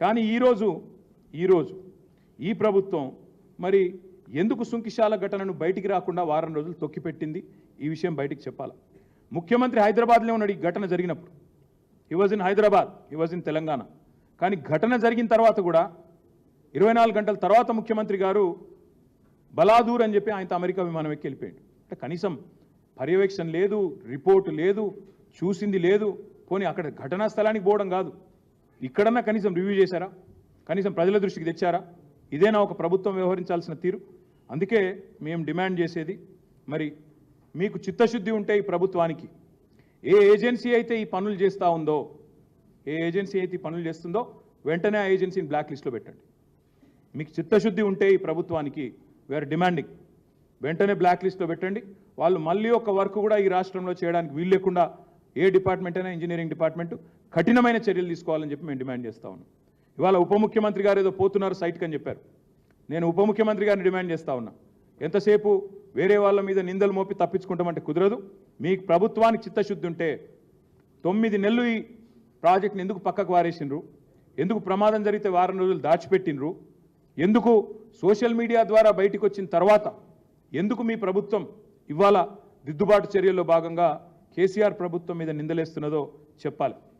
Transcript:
కానీ ఈరోజు ఈరోజు ఈ ప్రభుత్వం మరి ఎందుకు సుంకిశాల ఘటనను బయటికి రాకుండా వారం రోజులు తొక్కిపెట్టింది? ఈ విషయం బయటికి చెప్పాలి? ముఖ్యమంత్రి హైదరాబాద్లో ఉన్నాడు ఈ ఘటన జరిగినప్పుడు. He was in Hyderabad he was in Telangana. కానీ ఘటన జరిగిన తర్వాత కూడా ఇరవై నాలుగు గంటల తర్వాత ముఖ్యమంత్రి గారు బలాదూర్ అని చెప్పి ఆయనతో అమెరికా విమానం ఎక్కి వెళ్ళిపోయాడు. అంటే కనీసం పర్యవేక్షణ లేదు రిపోర్ట్ లేదు చూసింది లేదు పోనీ అక్కడ ఘటనా స్థలానికి పోవడం కాదు. ఇక్కడన్నా కనీసం రివ్యూ చేశారా? కనీసం ప్రజల దృష్టికి తెచ్చారా? ఇదేనా ఒక ప్రభుత్వం వ్యవహరించాల్సిన తీరు? అందుకే మేము డిమాండ్ చేసేది మరి మీకు చిత్తశుద్ధి ఉంటే ఈ ప్రభుత్వానికి. ఏ ఏజెన్సీ అయితే ఈ పనులు చేస్తూ ఉందో ఏ ఏజెన్సీ అయితే ఈ పనులు చేస్తుందో వెంటనే ఆ ఏజెన్సీని బ్లాక్ లిస్ట్లో పెట్టండి. మీకు చిత్తశుద్ధి ఉంటే ఈ ప్రభుత్వానికి వేర్ డిమాండింగ్ వెంటనే బ్లాక్ లిస్ట్లో పెట్టండి. వాళ్ళు మళ్ళీ ఒక వర్క్ కూడా ఈ రాష్ట్రంలో చేయడానికి వీలు లేకుండా ఏ డిపార్ట్మెంట్ అయినా ఇంజనీరింగ్ డిపార్ట్మెంట్ కఠినమైన చర్యలు తీసుకోవాలని చెప్పి మేము డిమాండ్ చేస్తా ఉన్నాం. ఇవాళ ఉప ముఖ్యమంత్రి గారు ఏదో పోతున్నారు సైట్కి అని చెప్పారు. నేను ఉప ముఖ్యమంత్రి గారిని డిమాండ్ చేస్తా ఉన్నా. ఎంతసేపు వేరే వాళ్ళ మీద నిందలు మోపి తప్పించుకుంటామంటే కుదరదు. మీకు ప్రభుత్వానికి చిత్తశుద్ధి ఉంటే తొమ్మిది నెలలు ఈ ప్రాజెక్ట్ని ఎందుకు పక్కకు వారేసిండ్రు? ఎందుకు ప్రమాదం జరిగితే వారం రోజులు దాచిపెట్టినరు ఎందుకు సోషల్ మీడియా ద్వారా బయటకు వచ్చిన తర్వాత ఎందుకు మీ ప్రభుత్వం ఇవాళ దిద్దుబాటు చర్యల్లో భాగంగా కేసీఆర్ ప్రభుత్వం మీద నిందలేస్తున్నదో చెప్పాలి.